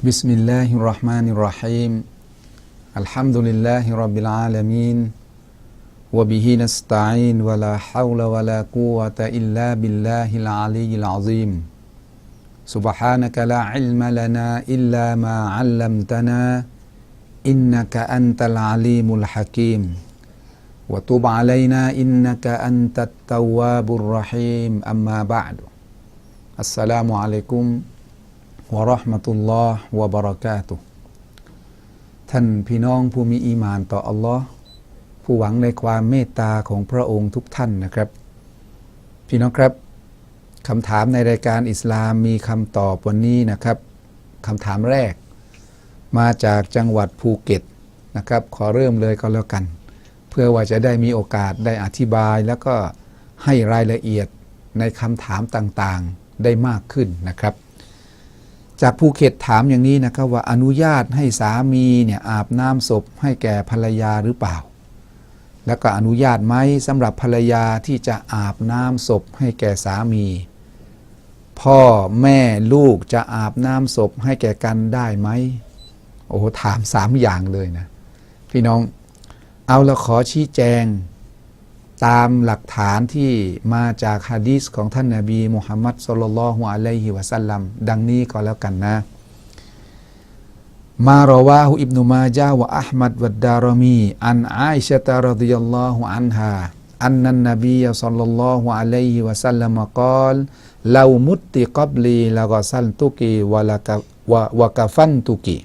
بسم الله الرحمن الرحيم الحمد لله رب العالمين وبه نستعين ولا حول ولا قوة إلا بالله العلي العظيم سبحانك لا علم لنا إلا ما علمتنا إنك أنت العليم الحكيم وتب علينا إنك أنت التواب الرحيم أما بعد السلام عليكم วะราะห์มะตุลลอฮ์วะบะเราะกาตุท่านพี่น้องผู้มีอีมานต่ออัลลอฮ์ผู้หวังในความเมตตาของพระองค์ทุกท่านนะครับ พี่น้องครับคำถามในรายการอิสลามมีคำตอบวันนี้นะครับคำถามแรก มาจากจังหวัดภูเก็ตนะครับ ขอเริ่มเลยก็แล้วกัน เพื่อว่าจะได้มีโอกาสได้อธิบาย แล้วก็ให้รายละเอียดในคำถามต่างๆได้มากขึ้นนะครับ จากภูเก็ตถามอย่างนี้นะครับว่าอนุญาตให้สามีเนี่ยอาบน้ำศพให้แก่ภรรยาหรือเปล่า แล้วก็อนุญาตไหมสำหรับภรรยาที่จะอาบน้ำศพให้แก่สามี พ่อแม่ลูกจะอาบน้ำศพให้แก่กันได้ไหมโอ้ถามสามอย่างเลยนะ พี่น้องเอาละขอชี้แจง ตามหลักฐานที่มาจากฮะดีษของท่านนาบีมุฮัมมัดสุลลัลฮุอะลัยฮิวะสัลลัมดังนี้ก็แล้วกันนะ มาราวาฮุอิบนุมาจาวะอัลมัดวัดดารมี อันอาอิชะตารดิยัลลอฮุอันฮาอันนันนบีสัลลัลลอฮุอะลัยฮิวะสัลลัมกล่าวลามุตติกับลีละกอซัลตุกีวะละกวะวะกะฟันตุกี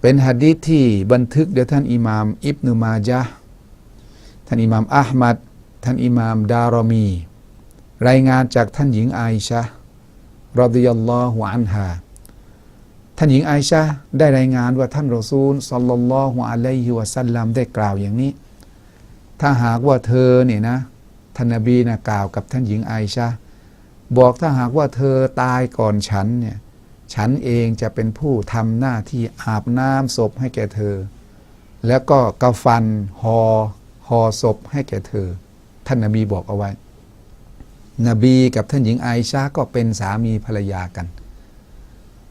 เป็นหะดีษที่บันทึกโดยท่านอิหม่ามอิบนุมาจา ท่านอิหม่ามอัลมัดท่านอิหม่ามดารมี รายงานจากท่านหญิงไอชะรอดิยัลลอฮุอันฮาท่านหญิงไอชะได้รายงานว่าท่านรอซูลสัลลัลลอฮุอะลัยฮิวะสัลลัมได้กล่าวอย่างนี้ ถ้าหากว่าเธอเนี่ยนะท่านนบีนะกล่าวกับท่านหญิงไอชะบอกถ้าหากว่าเธอตายก่อนฉันเนี่ยฉันเองจะเป็นผู้ทำหน้าที่อาบน้ำศพให้แก่เธอ แล้วก็กาฟันหอ ห่อศพให้แก่เธอ ท่านนบีบอกเอาไว้ นบีกับท่านหญิงไอชาก็เป็นสามีภรรยากัน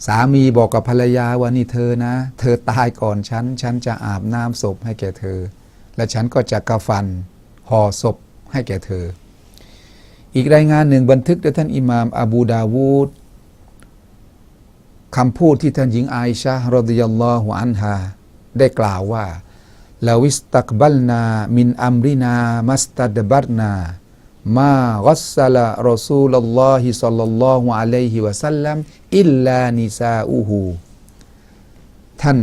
สามีบอกกับภรรยาว่านี่เธอนะ เธอตายก่อนฉัน ฉันจะอาบน้ำศพให้แก่เธอ และฉันก็จะกาฟันห่อศพให้แก่เธอ อีกรายงานหนึ่งบันทึกโดยท่านอิหม่ามอบูดาวูดคำพูดที่ท่านหญิงไอชารดิยัลลอฮุอันฮาได้กล่าวว่า ลาวิสตักบัลนา มินอัมรินา มัสตัดบัรนา มากัสซาลารอซูลลอฮิสัลลัลลอฮุอะลัยฮิวะสัลลัมอิลลานิซาอูฮูท่าน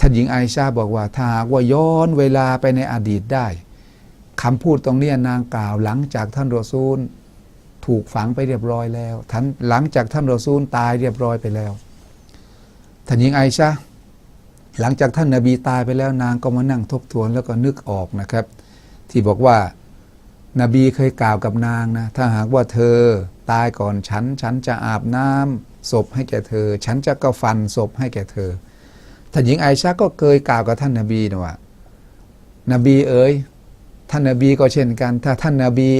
ท่านหญิงไอชาบอกว่า ถ้าหากว่าย้อนเวลาไปในอดีตได้คำพูดตรงนี้นางกล่าวหลังจากท่านรอซูลถูกฝังไปเรียบร้อยแล้วท่านหลังจากท่านรอซูลตายเรียบร้อยไปแล้วท่านหญิงไอชา หลังจากท่านนาบีตายไปแล้วนางก็มานั่งทบทวนแล้วก็นึกออกนะครับ ที่บอกว่านาบีเคยกล่าวกับนางนะถ้าหากว่าเธอตายก่อนฉัน ฉันจะอาบน้ำศพให้แก่เธอ ฉันจะก็ฟันศพให้แก่เธอท่านหญิงไอชาก็เคยกล่าวกับท่านนาบีนะว่า นบีเอ๋ยท่านนาบีก็เช่นกัน ถ้าท่านนาบี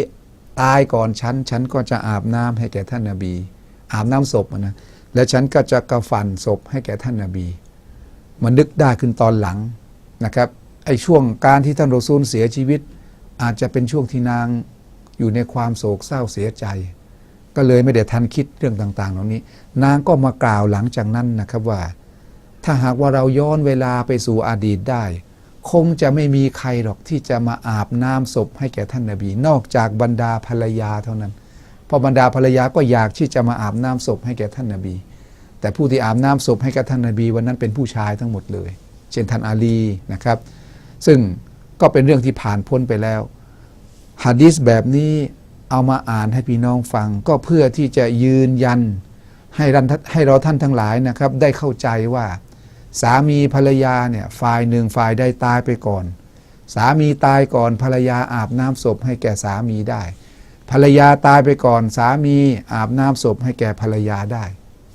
ตายก่อนฉัน ฉันก็จะอาบน้ำให้แก่ท่านนาบี อาบน้ำศพนะและฉันก็จะกระฟันศพให้แก่ท่านนาบี มันนึกได้ขึ้นตอนหลังนะครับไอ้ช่วงการที่ท่านรอซูลเสียชีวิต อาจจะเป็นช่วงที่นางอยู่ในความโศกเศร้าเสียใจ ก็เลยไม่ได้ทันคิดเรื่องต่าง ๆ เหล่านี้ นางก็มากล่าวหลังจากนั้นนะครับว่า ถ้าหากว่าเราย้อนเวลาไปสู่อดีตได้ คงจะไม่มีใครหรอกที่จะมาอาบน้ำศพให้แก่ท่านนาบี นอกจากบรรดาภรรยาเท่านั้นเพราะบรรดาภรรยาก็อยากที่จะมาอาบน้ำศพให้แก่ท่านนาบี แต่ผู้ที่อาบน้ำศพให้กับท่านนาบีวันนั้นเป็นผู้ชายทั้งหมดเลย เช่นท่านอาลีนะครับ ซึ่งก็เป็นเรื่องที่ผ่านพ้นไปแล้วฮะดิษแบบนี้เอามาอ่านให้พี่น้องฟัง ก็เพื่อที่จะยืนยันให้รันให้เราท่านทั้งหลายนะครับ ได้เข้าใจว่า สามีภรรยาเนี่ยฝ่ายหนึ่งฝ่ายใดตายไปก่อน สามีตายก่อนภรรยาอาบน้ำศพให้แก่สามีได้ ภรรยาตายไปก่อน สามีอาบน้ำศพให้แก่ภรรยาได้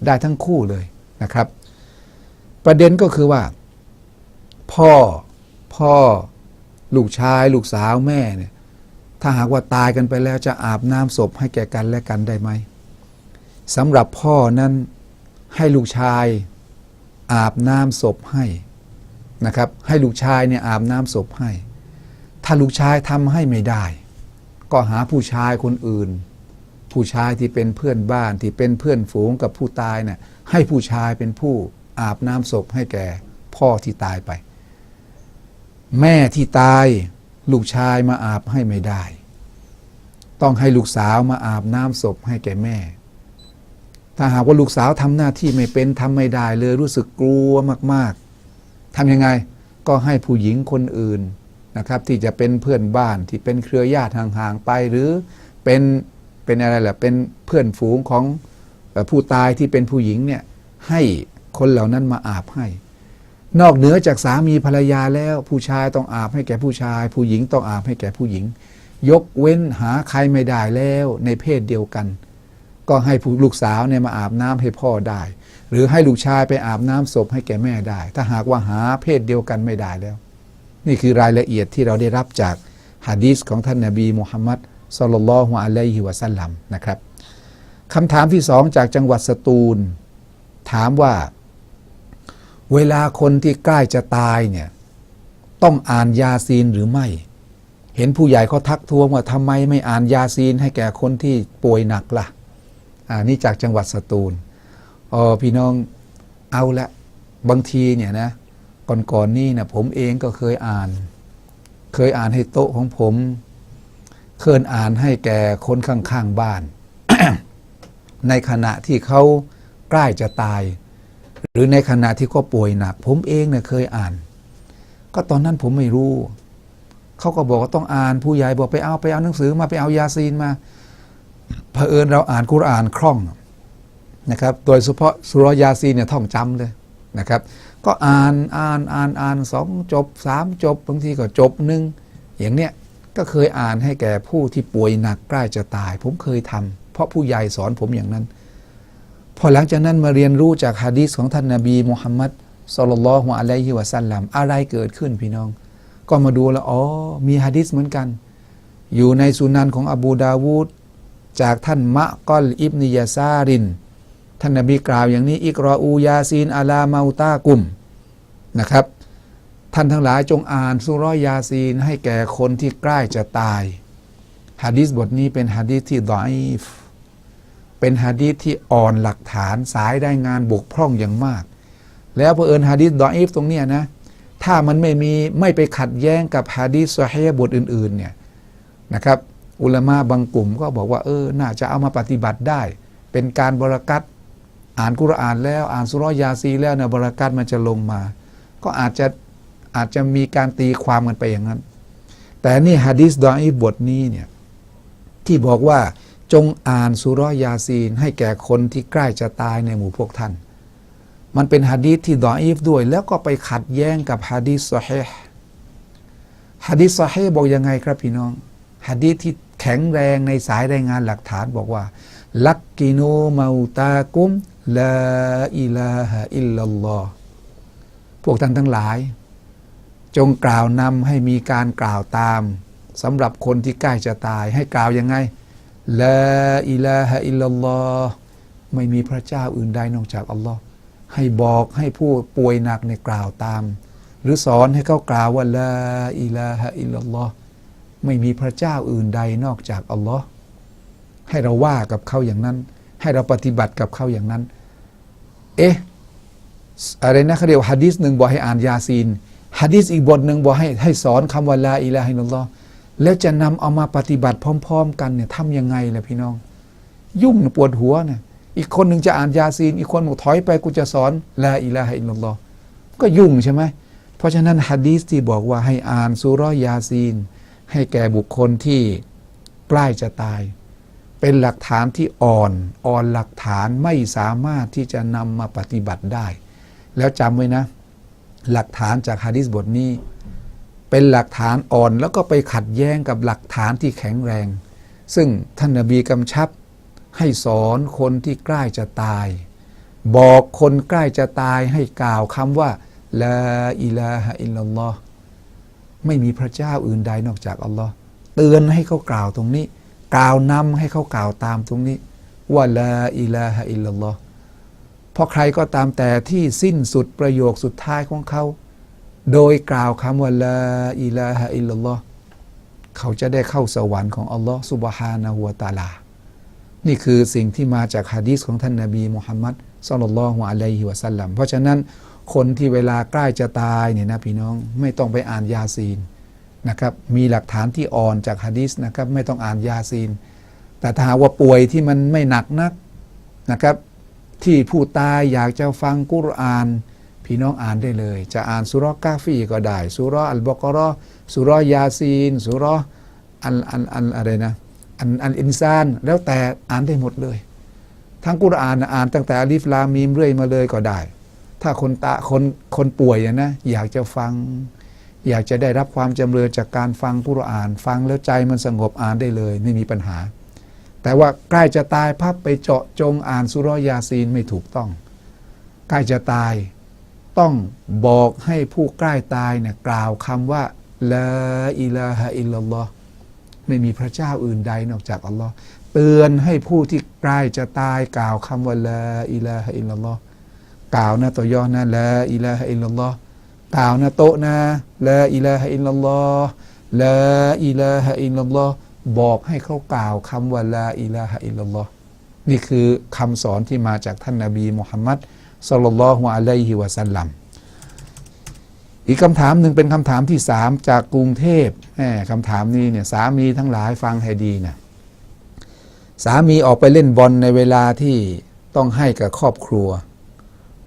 ได้ทั้งคู่เลยนะครับ ประเด็นก็คือว่า พ่อพ่อลูกชาย ลูกสาวแม่เนี่ยถ้าหากว่าตายกันไปแล้วจะอาบน้ำศพให้แก่กันและกันได้ไหมสำหรับพ่อนั้นให้ลูกชายอาบน้ำศพให้นะครับ ให้ลูกชายเนี่ยอาบน้ำศพให้ ถ้าลูกชายทำให้ไม่ได้ ก็หาผู้ชายคนอื่น ผู้ชายที่เป็นเพื่อนบ้านที่เป็นเพื่อนฝูงกับผู้ตายเนี่ยให้ผู้ชายเป็นผู้อาบน้ำศพให้แก่พ่อที่ตายไป แม่ที่ตายลูกชายมาอาบให้ไม่ได้ ต้องให้ลูกสาวมาอาบน้ำศพให้แก่แม่ ถ้าหากว่าลูกสาวทำหน้าที่ไม่เป็นทำไม่ได้เลยรู้สึกกลัวมาก ๆทำยังไงก็ให้ผู้หญิงคนอื่นนะครับที่จะเป็นเพื่อนบ้านที่เป็นเครือญาติห่างๆไปหรือเป็น เป็นอะไรล่ะเป็นเพื่อนฝูงของผู้ตายที่เป็นผู้หญิงเนี่ยให้คนเหล่านั้นมาอาบให้ นอกเหนือจากสามีภรรยาแล้วผู้ชายต้องอาบให้แก่ผู้ชาย ผู้หญิงต้องอาบให้แก่ผู้หญิง ยกเว้นหาใครไม่ได้แล้วในเพศเดียวกัน ก็ให้ผู้ลูกสาวเนี่ยมาอาบน้ำให้พ่อได้ หรือให้ลูกชายไปอาบน้ำศพให้แก่แม่ได้ ถ้าหากว่าหาเพศเดียวกันไม่ได้แล้ว นี่คือรายละเอียดที่เราได้รับจากฮะดีษของท่านนบีมุฮัมมัด สลลลลอฮุอะลัยฮิวะสัลลัมนะครับคำถามที่สองจากจังหวัดสตูล ถามว่า เวลาคนที่ใกล้จะตายเนี่ยต้องอ่านยาซีนหรือไม่ เห็นผู้ใหญ่เขาทักท้วงว่าทำไมไม่อ่านยาซีนให้แก่คนที่ป่วยหนักล่ะอ่านี่จากจังหวัดสตูลอ๋อพี่น้องเอาละบางทีเนี่ยนะก่อนๆนี่นะผมเองก็เคยอ่าน เคยอ่านให้โต๊ะของผม เคยอ่านให้แก่คนข้างๆบ้าน ในขณะที่เขาใกล้จะตาย หรือในขณะที่เขาป่วยหนัก ผมเองเนี่ยเคยอ่าน ก็ตอนนั้นผมไม่รู้ เขาก็บอกว่าต้องอ่านผู้ใหญ่บอกไปเอาไปเอาหนังสือมาไปเอายาซีนมาเผอิญเราอ่านกุรอานคล่องนะครับ โดยเฉพาะสุรยาซีเนี่ยท่องจำเลยนะครับ ก็อ่านอ่านอ่านอ่านสองจบสามจบบางทีก็จบหนึ่งอย่างเนี้ย ก็เคยอ่านให้แก่ผู้ที่ป่วยหนักใกล้จะตาย ผมเคยทำเพราะผู้ใหญ่สอนผมอย่างนั้น พอหลังจากนั้นมาเรียนรู้จากฮะดีษของท่านนาบีมุฮัมมัดสุลลัลฮุอะลัยฮิวะสัลลัมอะไรเกิดขึ้นพี่น้อง ก็มาดูแล้วอ๋อมีฮะดีษเหมือนกัน อยู่ในสุนันของอบูดาวูดจากท่านมะกอลอิบนิยาซาริน ท่านนบีกล่าวอย่างนี้ อิกรออูยาซีนอาลามาอุตากุมนะครับ ท่านทั้งหลายจงอ่านสุเรอยาซีนให้แก่คนที่ใกล้จะตายฮะดีษบทนี้เป็นฮะดีษที่ดอยฟเป็นฮะดีษที่อ่อนหลักฐานสายได้งานบกพร่องอย่างมาก แล้วเผอิญฮะดีษดอยฟตรงเนี้ยนะ ถ้ามันไม่มีไม่ไปขัดแย้งกับฮะดีษซอฮีฮ์บทอื่น ๆ เนี่ยนะครับ อุลามะบางกลุ่มก็บอกว่าเออ น่าจะเอามาปฏิบัติได้ เป็นการบรากัตอ่านกุรอานแล้วอ่านสุเรอยาซีแล้วเนี่ยบรากัตมันจะลงมา ก็อาจจะ อาจจะมีการตีความกันไปอย่างนั้น แต่นี่ฮะดีษดออีบทนี้เนี่ยที่บอกว่าจงอ่านสุรยาซีนให้แก่คนที่ใกล้จะตายในหมู่พวกท่าน มันเป็นฮะดีษที่ดออีฟด้วย แล้วก็ไปขัดแย้งกับฮะดีษซอฮีห์ฮะดีษซอฮีห์บอกยังไงครับพี่น้องฮะดีษที่แข็งแรงในสายรายงานหลักฐานบอกว่า ลักกิโนมาอุตากุมลาอิลาฮะอิลลัลลอฮพวกท่านทั้งหลาย จงกล่าวนำให้มีการกล่าวตามสำหรับคนที่ใกล้จะตายให้กล่าวยังไงลาอิลาฮะอิลลัลลอฮ์ไม่มีพระเจ้าอื่นใดนอกจากอัลลอฮ์ให้บอกให้ผู้ป่วยหนักในกล่าวตาม หรือสอนให้เขากล่าวว่าลาอิลาฮะอิลลัลลอฮ์ไม่มีพระเจ้าอื่นใดนอกจากอัลลอฮ์ให้เราว่ากับเขาอย่างนั้น ให้เราปฏิบัติกับเขาอย่างนั้น เอ๊ะอะไรนะเขาเรียกว่าฮะดีษหนึ่งบอกให้อ่านยาซีน ฮะดีษอีกบทหนึ่งบอกให้ให้สอนคำว่าลาอิลาฮิลลอฮ์แล้วจะนำเอามาปฏิบัติพร้อม ๆ กันเนี่ยทำยังไงล่ะพี่น้อง ยุ่งปวดหัวเนี่ยอีกคนหนึ่งจะอ่านยาซีน อีกคนบอกถอยไปกูจะสอนลาอิลาฮิลลอฮ์ก็ยุ่งใช่ไหมเพราะฉะนั้นฮะดีษที่บอกว่าให้อ่านสุรอยาซีน ให้แก่บุคคลที่ใกล้จะตาย เป็นหลักฐานที่อ่อนอ่อนหลักฐานไม่สามารถที่จะนำมาปฏิบัติได้ แล้วจำไว้นะ หลักฐานจากฮะดิษบทนี้ เป็นหลักฐานอ่อนแล้วก็ไปขัดแย้งกับหลักฐานที่แข็งแรง ซึ่งท่านนบีกำชับให้สอนคนที่ใกล้จะตาย บอกคนใกล้จะตายให้กล่าวคำว่าลาอิลาฮะอิลลัลลอฮ์ไม่มีพระเจ้าอื่นใดนอกจากอัลลอฮ์เตือนให้เขากล่าวตรงนี้ กล่าวนำให้เขากล่าวตามตรงนี้ว่าลาอิลาฮะอิลลัลลอฮ์ เพราะใครก็ตามแต่ที่สิ้นสุดประโยคสุดท้ายของเขา โดยกล่าวคำว่าลาอิลาฮะอิลลอฮ์เขาจะได้เข้าสวรรค์ของอัลลอฮ์สุบฮานะฮูวะตาลา นี่คือสิ่งที่มาจากฮะดีษของท่านนาบีมุฮัมมัดสุลลัลลอฮุอะลัยฮิวะสัลลัมเพราะฉะนั้นคนที่เวลาใกล้จะตายเนี่ยนะพี่น้องไม่ต้องไปอ่านยาซีนนะครับมีหลักฐานที่อ่อนจากฮะดีษนะครับไม่ต้องอ่านยาซีน แต่ถ้าว่าป่วยที่มันไม่หนักนักนะครับ ที่ผู้ตายอยากจะฟังกุรอาน พี่น้องอ่านได้เลย จะอ่านสุรกาฟีก็ได้สุรอัลบกราะห์สุเรยาซีนสุรอันอันอันอะไรนะอันอันอินซานแล้วแต่อ่านได้หมดเลย ทั้งกุรอานอ่านตั้งแต่อาลิฟลามีมเรื่อยมาเลยก็ได้ ถ้าคนตาคนคนป่วยนะอยากจะฟัง อยากจะได้รับความจำเริญจากการฟังกุรอาน ฟังแล้วใจมันสงบอ่านได้เลย ไม่มีปัญหา แต่ว่าใกล้จะตายพับไปเจาะจงอ่านสุรยาซีนไม่ถูกต้อง ใกล้จะตายต้องบอกให้ผู้ใกล้ตายเนี่ยกล่าวคำว่าลาอิลาฮะอิลลัลลอฮ์ไม่มีพระเจ้าอื่นใดนอกจากอัลลอฮ์เตือนให้ผู้ที่ใกล้จะตายกล่าวคำว่าลาอิลาฮะอิลลัลลอฮ์กล่าวนะตัวย่อนะลาอิลาฮะอิลลัลลอฮ์กล่าวนะโตะนะลาอิลาฮะอิลลัลลอฮ์ลาอิลาฮะอิลลัลลอฮ์ บอกให้เขากล่าวคำว่าลาอิลาฮะอิลลัลลอฮ์นี่คือคำสอนที่มาจากท่านนาบีมุฮัมมัดสลลัลลอฮุอะลัยฮิวะสัลลัมอีกคำถามหนึ่งเป็นคำถามที่สามจากกรุงเทพแหมคำถามนี้เนี่ยสามีทั้งหลายฟังให้ดีนะสามีออกไปเล่นบอลในเวลาที่ต้องให้กับครอบครัว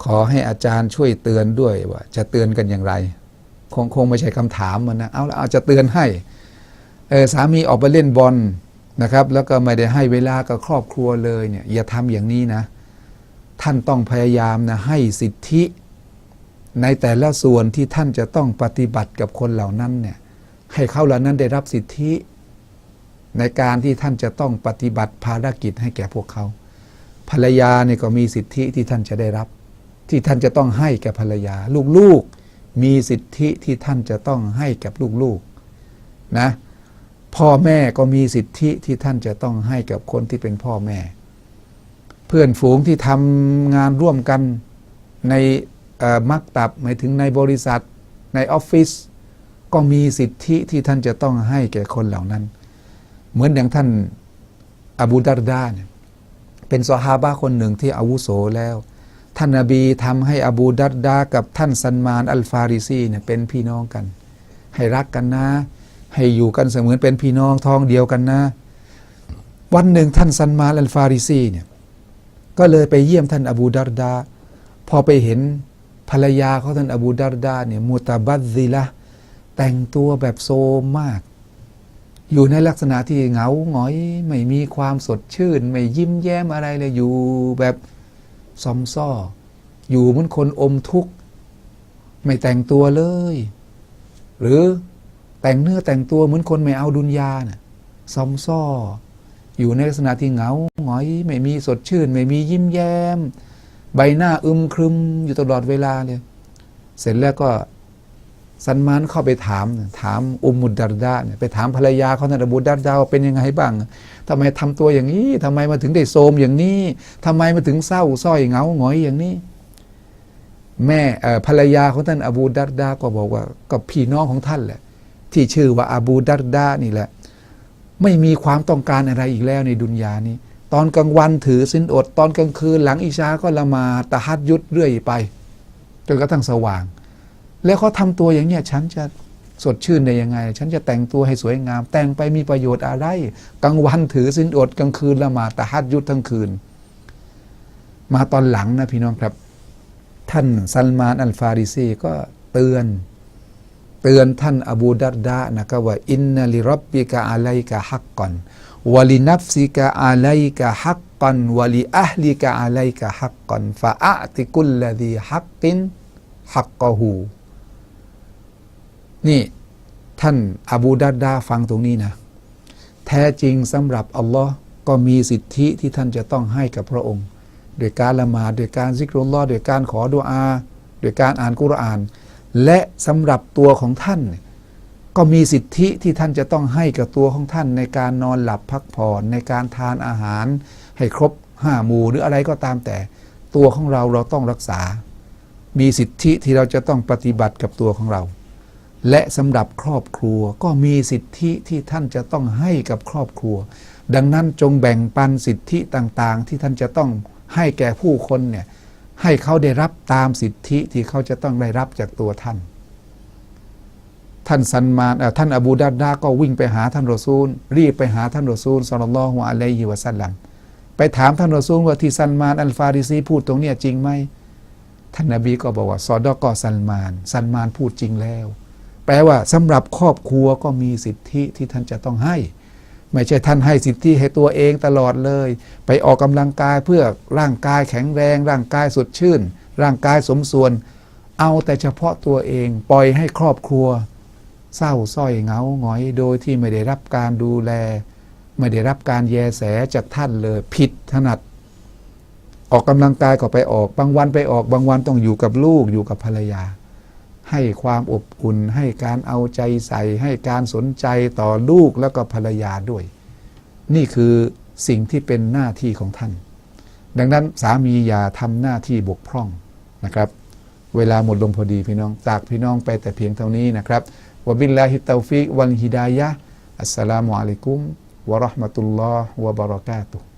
ขอให้อาจารย์ช่วยเตือนด้วยว่า จะเตือนกันอย่างไร คงคงไม่ใช่คำถามมันนะเอาละเอาจะเตือนให้ สามีออกไปเล่นบอลนะครับ แล้วก็ไม่ได้ให้เวลากับครอบครัวเลยเนี่ยอย่าทำอย่างนี้นะ ท่านต้องพยายามนะให้สิทธิ ในแต่ละส่วนที่ท่านจะต้องปฏิบัติกับคนเหล่านั้นเนี่ยให้เขาเหล่านั้นได้รับสิทธิ ในการที่ท่านจะต้องปฏิบัติภารกิจให้แก่พวกเขา ภรรยาเนี่ยก็มีสิทธิที่ท่านจะได้รับ ที่ท่านจะต้องให้แก่ภรรยา ลูกๆ มีสิทธิที่ท่านจะต้องให้กับลูกๆนะ พ่อแม่ก็มีสิทธิที่ท่านจะต้องให้กับคนที่เป็นพ่อแม่ เพื่อนฝูงที่ทำงานร่วมกันในมักตับหมายถึงในบริษัทในออฟฟิศก็มีสิทธิที่ท่านจะต้องให้แก่คนเหล่านั้น เหมือนอย่างท่านอบูดารดาเนี่ยเป็นซอฮาบะคนหนึ่งที่อาวุโสแล้ว ท่านนาบีทำให้อบูดัรดากับท่านซันมานอัลฟาริซีเนี่ยเป็นพี่น้องกัน ให้รักกันนะ ให้อยู่กันเสมือนเป็นพี่น้องท้องเดียวกันนะ วันหนึ่งท่านซันมานอัลฟาริซีเนี่ยก็เลยไปเยี่ยมท่านอบูดารดา พอไปเห็นภรรยาของท่านอบูดารดาเนี่ยมูตาบัตซิละแต่งตัวแบบโซมมาก อยู่ในลักษณะที่เหงาหงอย ไม่มีความสดชื่น ไม่ยิ้มแย้มอะไรเลยอยู่แบบซอมซ่อ อยู่เหมือนคนอมทุกข์ ไม่แต่งตัวเลย หรือ แต่งเนื้อแต่งตัวเหมือนคนไม่เอาดุนยาน่ะซอมซ่อ อยู่ในลักษณะที่เหงาหงอย ไม่มีสดชื่น ไม่มียิ้มแย้ม ใบหน้าอึมครึมอยู่ตลอดเวลาเลยเสร็จแล้วก็ซันมานเข้าไปถาม ถามอุมมุดดารดาเนี่ยไปถามภรรยาเขาท่านอบูดารดาว่าเป็นยังไงบ้างทำไมทำตัวอย่างนี้ทำไมมาถึงได้โทมอย่างนี้ทำไมมาถึงเศร้าสร้อยเหงาหงอยอย่างนี้ แม่ภรรยาของท่านอบูดารดาก็บอกว่าก็พี่น้องของท่านแหละ ที่ชื่อว่าอาบูดาร์ดานี่แหละ ไม่มีความต้องการอะไรอีกแล้วในดุนยานี้ ตอนกลางวันถือสินอด ตอนกลางคืนหลังอิชาก็ละมาตะฮัดยุดเรื่อยไปจนกระทั่งสว่าง แล้วเขาทำตัวอย่างเนี้ยฉันจะสดชื่นได้ยังไง ฉันจะแต่งตัวให้สวยงาม แต่งไปมีประโยชน์อะไร กลางวันถือสินอดกลางคืนละมาตะฮัดยุดทั้งคืน มาตอนหลังนะพี่น้องครับ ท่านซัลมานอัลฟาริซีก็เตือน เตือนท่านอบูดัรดานะครับว่าอินนัลิรับบิกะอะลัยกะฮักก่อนวลินัฟซิกะอะลัยกะฮักก่อนวลิอัลิกะอะลัยกะฮักก่อนฟะอะติกุลลดีฮักกินฮักกะฮูนี่ท่านอบูดัรดาฟังตรงนี้นะ แท้จริงสำหรับอัลลอฮ์ก็มีสิทธิที่ท่านจะต้องให้กับพระองค์ โดยการละหมาดโดยการซิกรุลลอฮ์โดยการขอดุอา โดยการอ่านกุรอาน และสำหรับตัวของท่าน ก็มีสิทธิที่ท่านจะต้องให้กับตัวของท่านในการนอนหลับพักผ่อนในการทานอาหาร ให้ครบห้าหมู่หรืออะไรก็ตามแต่ ตัวของเราเราต้องรักษา มีสิทธิที่เราจะต้องปฏิบัติกับตัวของเรา และสำหรับครอบครัวก็มีสิทธิที่ท่านจะต้องให้กับครอบครัว ดังนั้นจงแบ่งปันสิทธิต่างๆ ที่ท่านจะต้องให้แก่ผู้คนเนี่ย ให้เขาได้รับตามสิทธิที่เขาจะต้องได้รับจากตัวท่าน ท่านซันมานเอ่อท่านอบูดาดาก็วิ่งไปหาท่านรอซูล รีบไปหาท่านรอซูลสัลลัลลอฮุอะลัยฮิวะสัลลัมไปถามท่านรอซูลว่าที่ซันมานอัลฟาริซีพูดตรงเนี้ยจริงไหมท่านนบีก็บอกว่าซอดอกอซันมานซันมานพูดจริงแล้ว แปลว่าสำหรับครอบครัวก็มีสิทธิที่ท่านจะต้องให้ ไม่ใช่ท่านให้สิทธิให้ตัวเองตลอดเลย ไปออกกำลังกายเพื่อร่างกายแข็งแรง ร่างกายสดชื่น ร่างกายสมส่วน เอาแต่เฉพาะตัวเองปล่อยให้ครอบครัว เศร้าส้อยเหงาหงอยโดยที่ไม่ได้รับการดูแล ไม่ได้รับการแยแสจากท่านเลยผิดถนัด ออกกำลังกายก็ไปออกบางวันไปออกบางวันต้องอยู่กับลูกอยู่กับภรรยา ให้ความอบอุ่น ให้การเอาใจใส่ ให้การสนใจต่อลูกแล้วก็ภรรยาด้วย นี่คือสิ่งที่เป็นหน้าที่ของท่าน ดังนั้นสามีอย่าทำหน้าที่บกพร่องนะครับ เวลาหมดลงพอดีพี่น้องจากพี่น้องไปแต่เพียงเท่านี้นะครับวบิลลาฮิตตาฟิกวัลฮิดายะอัสสลามุอะลัยกุมวะราะห์มะตุลลอฮ์วะบะเราะกาตุฮ์